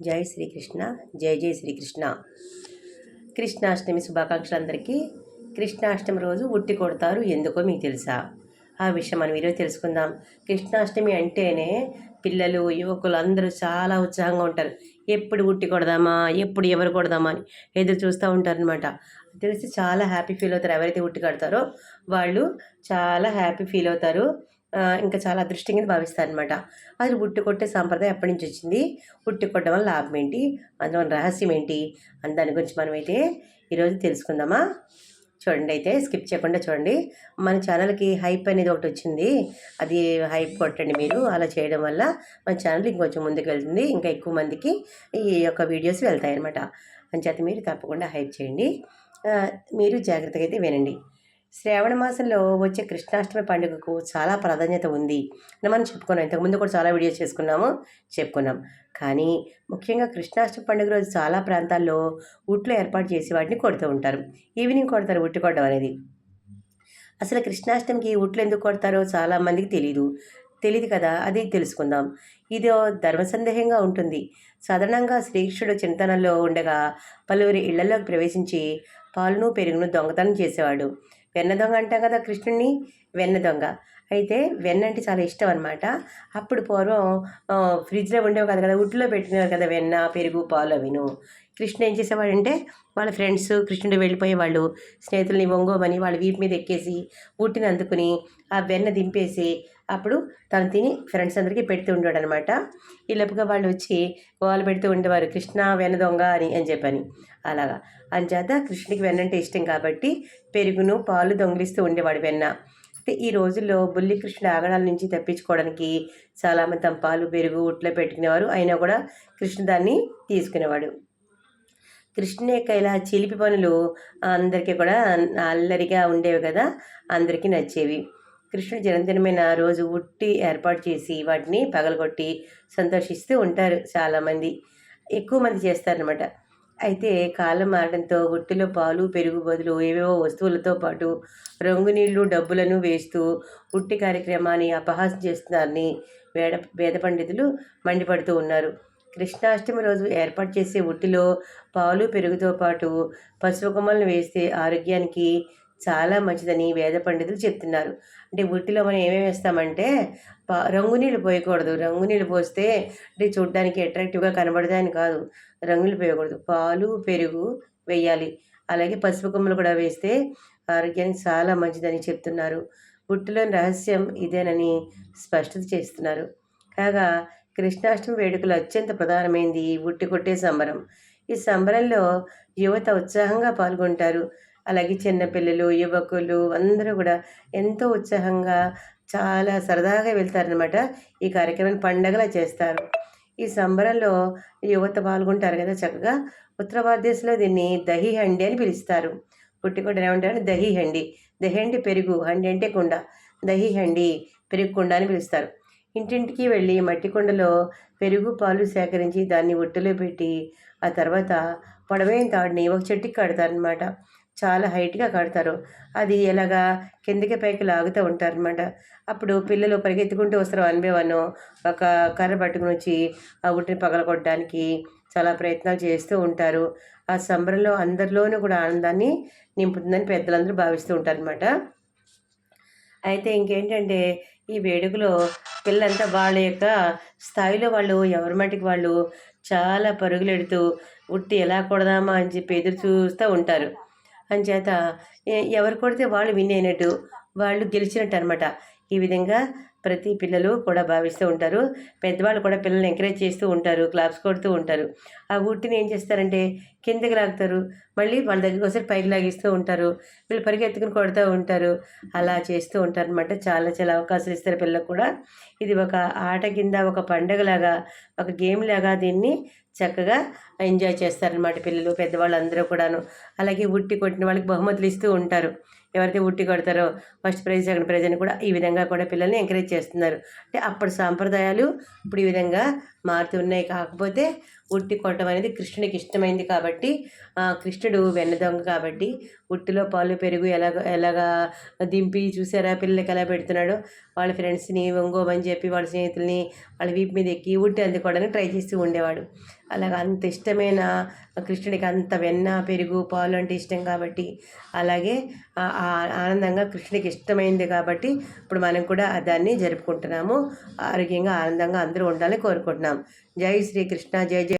జై శ్రీకృష్ణ జై జై శ్రీకృష్ణ. కృష్ణాష్టమి శుభాకాంక్షలు అందరికీ కృష్ణాష్టమి రోజు ఉట్టి కొడతారు ఎందుకో మీకు తెలుసా? ఆ విషయం మనం ఈరోజు తెలుసుకుందాం. కృష్ణాష్టమి అంటేనే పిల్లలు యువకులు అందరూ చాలా ఉత్సాహంగా ఉంటారు. ఎప్పుడు ఉట్టి కొడదామా? ఎప్పుడు ఎవరు కొడదామా అని ఎదురు చూస్తూ ఉంటారనమాట తెలిసి చాలా హ్యాపీ ఫీల్ అవుతారు. ఎవరైతే ఉట్టి కడతారో వాళ్ళు చాలా హ్యాపీ ఫీల్ అవుతారు. ఇంకా చాలా అదృష్టం కింద భావిస్తారనమాట అది ఉట్టి కొట్టే సాంప్రదాయం ఎప్పటి నుంచి వచ్చింది? ఉట్టి కొట్టడం వల్ల లాభం ఏంటి? అందులో రహస్యం ఏంటి? అని దాని గురించి మనమైతే ఈరోజు తెలుసుకుందామా? చూడండి అయితే స్కిప్ చేయకుండా చూడండి. మన ఛానల్కి హైప్ అనేది ఒకటి వచ్చింది. అది హైప్ కొట్టండి మీరు. అలా చేయడం వల్ల మన ఛానల్ ఇంకొంచెం ముందుకు వెళ్తుంది. ఇంకా ఎక్కువ మందికి ఈ యొక్క వీడియోస్ వెళ్తాయి అనమాట అంచేత మీరు తప్పకుండా హైప్ చేయండి. మీరు జాగ్రత్తగా అయితే వినండి. శ్రావణ మాసంలో వచ్చే కృష్ణాష్టమి పండుగకు చాలా ప్రాధాన్యత ఉంది మనం చెప్పుకున్నాం. ఇంతకుముందు కూడా చాలా వీడియోస్ చేసుకున్నాము చెప్పుకున్నాం. కానీ ముఖ్యంగా కృష్ణాష్టమి పండుగ రోజు చాలా ప్రాంతాల్లో ఉట్లు ఏర్పాటు చేసి వాటిని కొడుతూ ఉంటారు. ఈవినింగ్ కొడతారు ఉట్టి కొట్టడం అనేది. అసలు కృష్ణాష్టమికి ఉట్లు ఎందుకు కొడతారో చాలా మందికి తెలియదు తెలియదు కదా అది తెలుసుకుందాం. ఇది ధర్మ సందేహంగా ఉంటుంది. సాధారణంగా శ్రీకృష్ణుడు చింతనలో ఉండగా పలువురి ఇళ్ళలోకి ప్రవేశించి పాలును పెరుగును దొంగతనం చేసేవాడు. వెన్న దొంగ అంటాం కదా కృష్ణుడిని వెన్న దొంగ. అయితే వెన్న అంటే చాలా ఇష్టం అనమాట అప్పుడు పూర్వం ఫ్రిడ్జ్లో ఉండేవి కదా కదా ఉడ్లో పెట్టినారు కదా వెన్న పెరుగు పాలు అవిను. కృష్ణ ఏం చేసేవాడంటే వాళ్ళ ఫ్రెండ్స్ కృష్ణుడు వెళ్ళిపోయేవాళ్ళు స్నేహితుల్ని ఒంగోమని వాళ్ళ వీపు మీద ఎక్కేసి ఉట్టిని అందుకుని ఆ వెన్న దింపేసి అప్పుడు తను తిని ఫ్రెండ్స్ అందరికీ పెడుతూ ఉండేవాడు అనమాట ఈ లోపుగా వాళ్ళు వచ్చి వాళ్ళు పెడుతూ ఉండేవారు కృష్ణ వెన్న దొంగ అని అని చెప్పని. అలాగా. అంచేత కృష్ణుడికి వెన్న అంటే ఇష్టం కాబట్టి పెరుగును పాలు దొంగిలిస్తూ ఉండేవాడు వెన్న. అయితే ఈ రోజుల్లో బుల్లి కృష్ణుడు ఆగడాల నుంచి తప్పించుకోవడానికి చాలామంది తమ పాలు పెరుగు ఉట్లో పెట్టుకునేవారు. అయినా కూడా కృష్ణ దాన్ని తీసుకునేవాడు. కృష్ణ యొక్క ఇలా చిలిపి పనులు అందరికీ కూడా అల్లరిగా ఉండేవి కదా అందరికీ నచ్చేవి. కృష్ణుడి జన్మదినమైన రోజు ఉట్టి ఏర్పాటు చేసి వాటిని పగలగొట్టి సంతోషిస్తూ ఉంటారు చాలామంది. ఎక్కువ మంది చేస్తారనమాట అయితే కాలం మారడంతో ఉట్టిలో పాలు పెరుగు బదులు ఏవేవో వస్తువులతో పాటు రంగు నీళ్ళు డబ్బులను వేస్తూ ఉట్టి కార్యక్రమాన్ని అపహాసం చేస్తున్నారని వేద వేద పండితులు మండిపడుతూ ఉన్నారు. కృష్ణాష్టమి రోజు ఏర్పాటు చేసే ఉట్టిలో పాలు పెరుగుతో పాటు పసుపు కొమ్మలను వేస్తే ఆరోగ్యానికి చాలా మంచిదని వేద పండితులు చెప్తున్నారు. అంటే ఉట్టిలో మనం ఏమేమి వేస్తామంటే రంగు నీళ్ళు పోయకూడదు. రంగు నీళ్ళు పోస్తే అంటే చూడడానికి అట్రాక్టివ్గా కనబడతాయని కాదు. రంగులు పోయకూడదు. పాలు పెరుగు వేయాలి. అలాగే పసుపు కొమ్మలు కూడా వేస్తే ఆరోగ్యానికి చాలా మంచిదని చెప్తున్నారు. బుట్టిలోని రహస్యం ఇదేనని స్పష్టత చేస్తున్నారు. కాగా కృష్ణాష్టమి వేడుకలు అత్యంత ప్రధానమైంది ఉట్టి కొట్టే సంబరం. ఈ సంబరంలో యువత ఉత్సాహంగా పాల్గొంటారు. అలాగే చిన్నపిల్లలు యువకులు అందరూ కూడా ఎంతో ఉత్సాహంగా చాలా సరదాగా వెళ్తారనమాట ఈ కార్యక్రమాన్ని పండగలా చేస్తారు. ఈ సంబరంలో యువత పాల్గొంటారు కదా చక్కగా. ఉత్తర భారతదేశంలో దీన్ని దహి హండి అని పిలుస్తారు. పుట్టికొండ ఏమంటారు దహి హండి. దహి అంటే పెరుగు హండి అంటే కుండ. దహి హండి పెరుగు కుండ అని పిలుస్తారు. ఇంటింటికి వెళ్ళి మట్టి కుండలో పెరుగు పాలు సేకరించి దాన్ని ఒట్టులో పెట్టి ఆ తర్వాత పొడవైన తాడుని ఒక చెట్టుకి కడతారనమాట చాలా హైట్గా కడతారు. అది ఎలాగా కిందకి పైకి లాగుతూ ఉంటారనమాట అప్పుడు పిల్లలు పరిగెత్తుకుంటూ వస్తారు వన్ బై వన్ ఒక కర్ర పట్టుకుని వచ్చి ఆ ఉట్టిని పగలగొట్టడానికి చాలా ప్రయత్నాలు చేస్తూ ఉంటారు. ఆ సంబరంలో అందరిలోనూ కూడా ఆనందాన్ని నింపుతుందని పెద్దలందరూ భావిస్తూ ఉంటారనమాట అయితే ఇంకేంటంటే ఈ వేడుకలో పిల్లలంతా వాళ్ళ యొక్క స్థాయిలో వాళ్ళు ఎవరి మటుకు వాళ్ళు చాలా పరుగులెడుతూ ఉట్టి ఎలా కొడదామా? అని చెప్పి ఎదురు చూస్తూ ఉంటారు. అంచేత ఎవరు కొడితే వాళ్ళు విన్ అయినట్టు వాళ్ళు గెలిచినట్టు అనమాట ఈ విధంగా ప్రతి పిల్లలు కూడా భావిస్తూ ఉంటారు. పెద్దవాళ్ళు కూడా పిల్లల్ని ఎంకరేజ్ చేస్తూ ఉంటారు క్లాప్స్ కొడుతూ ఉంటారు. ఆ ఉట్టిని ఏం చేస్తారంటే కిందకి లాగుతారు. మళ్ళీ వాళ్ళ దగ్గరికి వస్తే పైకి లాగిస్తూ ఉంటారు. వీళ్ళు పరిగెత్తుకుని కొడుతూ ఉంటారు. అలా చేస్తూ ఉంటారు అనమాట చాలా చాలా అవకాశాలు ఇస్తారు పిల్లలకు కూడా. ఇది ఒక ఆట కింద ఒక పండగలాగా ఒక గేమ్ లాగా దీన్ని చక్కగా ఎంజాయ్ చేస్తారనమాట పిల్లలు పెద్దవాళ్ళు అందరూ కూడాను. అలాగే ఉట్టి కొట్టిన వాళ్ళకి బహుమతులు ఇస్తూ ఉంటారు. ఎవరైతే ఉట్టి కొడతారో ఫస్ట్ ప్రైజ్ సెకండ్ ప్రైజ్ అని కూడా ఈ విధంగా కూడా పిల్లల్ని ఎంకరేజ్ చేస్తున్నారు. అంటే అప్పటి సాంప్రదాయాలు ఇప్పుడు ఈ విధంగా మారుతున్నాయి కాకపోతే ఉట్టి కొట్టడం అనేది కృష్ణుడికి ఇష్టమైంది కాబట్టి కృష్ణుడు వెన్నదొంగ కాబట్టి ఉట్టిలో పాలు పెరుగు ఎలాగ ఎలాగా దింపి చూసారా? పిల్లలకి ఎలా పెడుతున్నాడో? వాళ్ళ ఫ్రెండ్స్ని వంగోమని చెప్పి వాళ్ళ స్నేహితుల్ని వాళ్ళ వీపు మీద ఎక్కి ఉట్టి అందుకోవడానికి ట్రై చేస్తూ ఉండేవాడు. అలాగ అంత ఇష్టమైన కృష్ణుడికి అంత వెన్న పెరుగు పాలు అంటే ఇష్టం కాబట్టి అలాగే ఆ- ఆనందంగా కృష్ణుడికి ఇష్టమైంది కాబట్టి ఇప్పుడు మనం కూడా దాన్ని జరుపుకుంటున్నాము. ఆరోగ్యంగా ఆనందంగా అందరూ ఉండాలని కోరుకుంటున్నాం. జై శ్రీకృష్ణ జై జై